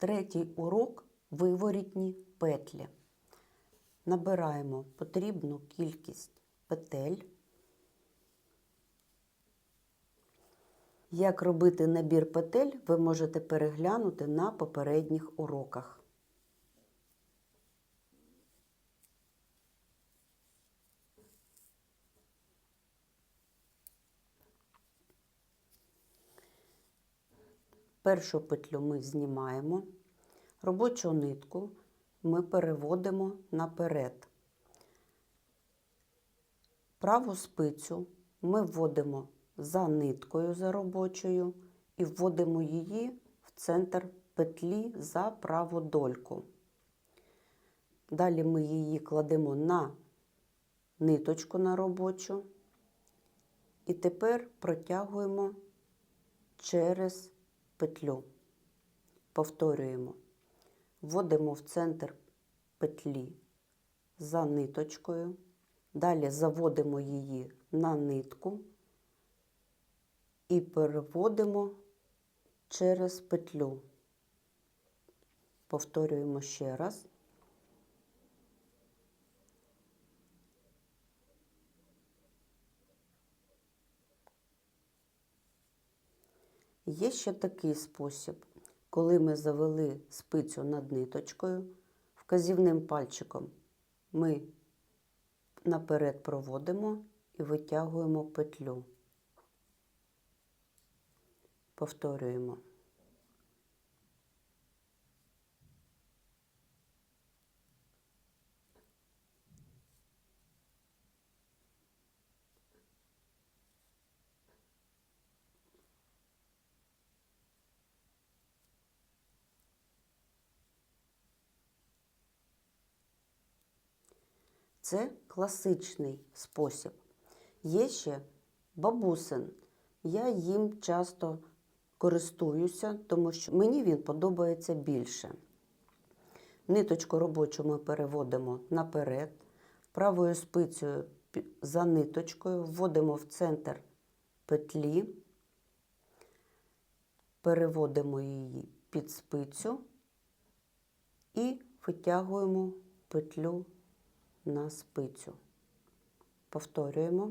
Третій урок виворітні петлі. Набираємо потрібну кількість петель. Як робити набір петель, ви можете переглянути на попередніх уроках. Першу петлю ми знімаємо, робочу нитку ми переводимо наперед. Праву спицю ми вводимо за ниткою за робочою і вводимо її в центр петлі за праву дольку. Далі ми її кладемо на ниточку на робочу і тепер протягуємо через петлю. Повторюємо. Вводимо в центр петлі за ниточкою. Далі заводимо її на нитку і переводимо через петлю. Повторюємо ще раз. Є ще такий спосіб, коли ми завели спицю над ниточкою, вказівним пальчиком ми наперед проводимо і витягуємо петлю. Повторюємо. Це класичний спосіб. Є ще бабусин. Я їм часто користуюся, тому що мені він подобається більше. Ниточку робочу ми переводимо наперед, правою спицею за ниточкою вводимо в центр петлі, переводимо її під спицю і витягуємо петлю на спицю. Повторюємо.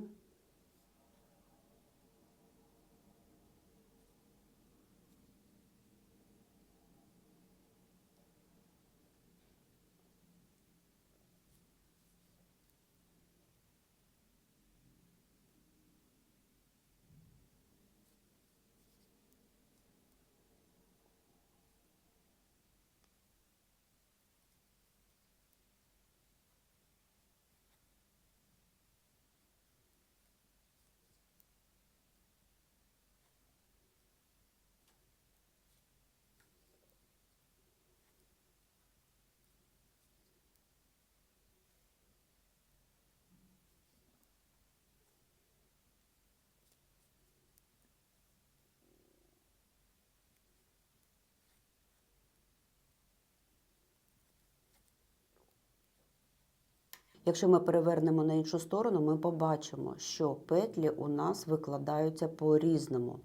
Якщо ми перевернемо на іншу сторону, ми побачимо, що петлі у нас викладаються по-різному.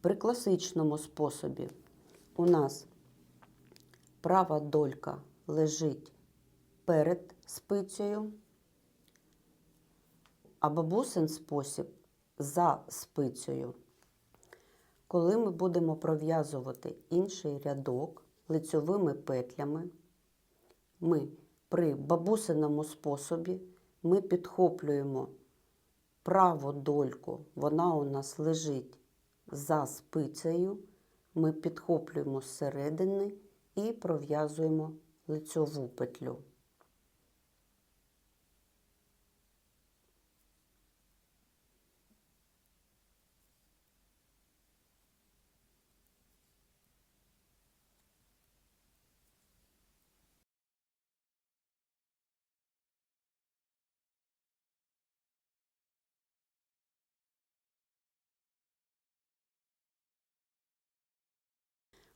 При класичному способі у нас права долька лежить перед спицею, а бабусин спосіб за спицею. Коли ми будемо пров'язувати інший рядок лицьовими петлями, ми при бабусиному способі ми підхоплюємо праву дольку, вона у нас лежить за спицею, ми підхоплюємо зсередини і пров'язуємо лицьову петлю.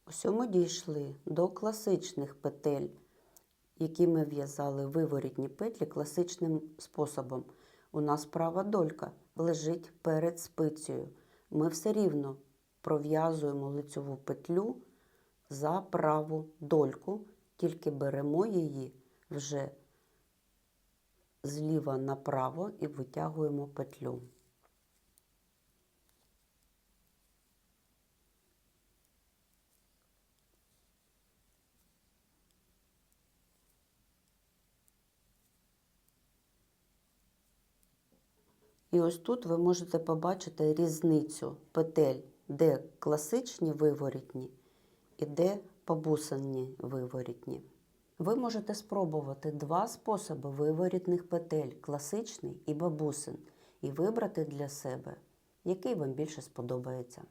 Ось ми дійшли до класичних петель, які ми в'язали виворітні петлі класичним способом. У нас права долька лежить перед спицею. Ми все рівно пров'язуємо лицьову петлю за праву дольку, тільки беремо її вже зліва направо і витягуємо петлю. І ось тут ви можете побачити різницю петель, де класичні виворітні і де побусинні виворітні. Ви можете спробувати два способи виворітних петель класичний і бабусин, і вибрати для себе, який вам більше сподобається.